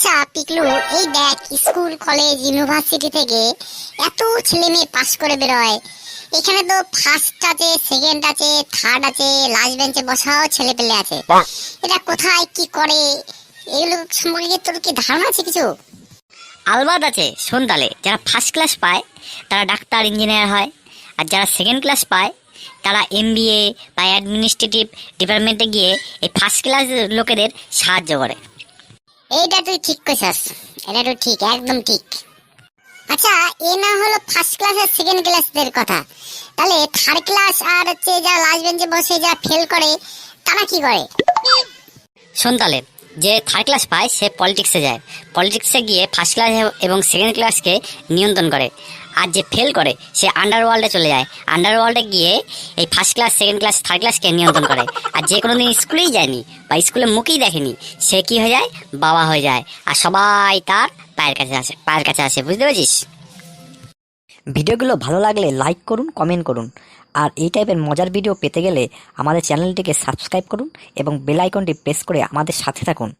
আচ্ছা পিকলু এই দেখ স্কুল কলেজ ইউনিভার্সিটি থেকে এত ছেলে মেয়ে পাস করে বেরোয়। এখানে তো ফার্স্ট আছে সেকেন্ড আছে থার্ড আছে লাস্ট বেঞ্চে বসাও ছেলে পেলে আছে। এটা কোথায় কি করে? এগুলো সম্পর্কে কি তোর কি ধারণা আছে কিছু? আলবাদ আছে শোন তাহলে যারা ফার্স্ট ক্লাস পায় তারা ডাক্তার ইঞ্জিনিয়ার হয়। আর যারা সেকেন্ড ক্লাস পায় তারা এমবিএ বা অ্যাডমিনিস্ট্রেটিভ ডিপার্টমেন্টে গিয়ে এই ফার্স্ট ক্লাস লোকেদের সাহায্য করে। এইটা তুই ঠিক কইছাস। এটা তো ঠিক, একদম ঠিক। আচ্ছা এ না হলো ফার্স্ট ক্লাস আর সেকেন্ড ক্লাসদের কথা। তাহলে থার্ড ক্লাস আর হচ্ছে যারা লাস্ট বেঞ্চে বসে, যারা ফেল করে, তারা কি করে? শোন তাহলে, যে থার্ড ক্লাস পায়, সে পলিটিক্সে যায়। পলিটিক্সে গিয়ে ফার্স্ট ক্লাস এবং সেকেন্ড ক্লাসকে নিয়ন্ত্রণ করে। আর যে ফেল করে, সে আন্ডারওয়ার্ল্ডে চলে যায়। আন্ডারওয়ার্ল্ডে গিয়ে এই first class second class third ক্লাসকে নিয়ন্ত্রণ করে। আর যে কোনো দিন স্কুলেই যায়নি বা স্কুলে মুখেই দেখেনি, সে কি হয়ে যায়? বাবা হয়ে যায়। আর সবাই তার পায়ের কাছে আসে, পায়ের কাছে আসে। বুঝতে পেরেছিস? ভিডিওগুলো ভালো লাগলে লাইক করুন কমেন্ট করুন। আর এই টাইপের মজার ভিডিও পেতে গেলে আমাদের চ্যানেলটিকে সাবস্ক্রাইব করুন এবং বেল আইকনটি প্রেস করে আমাদের সাথে থাকুন।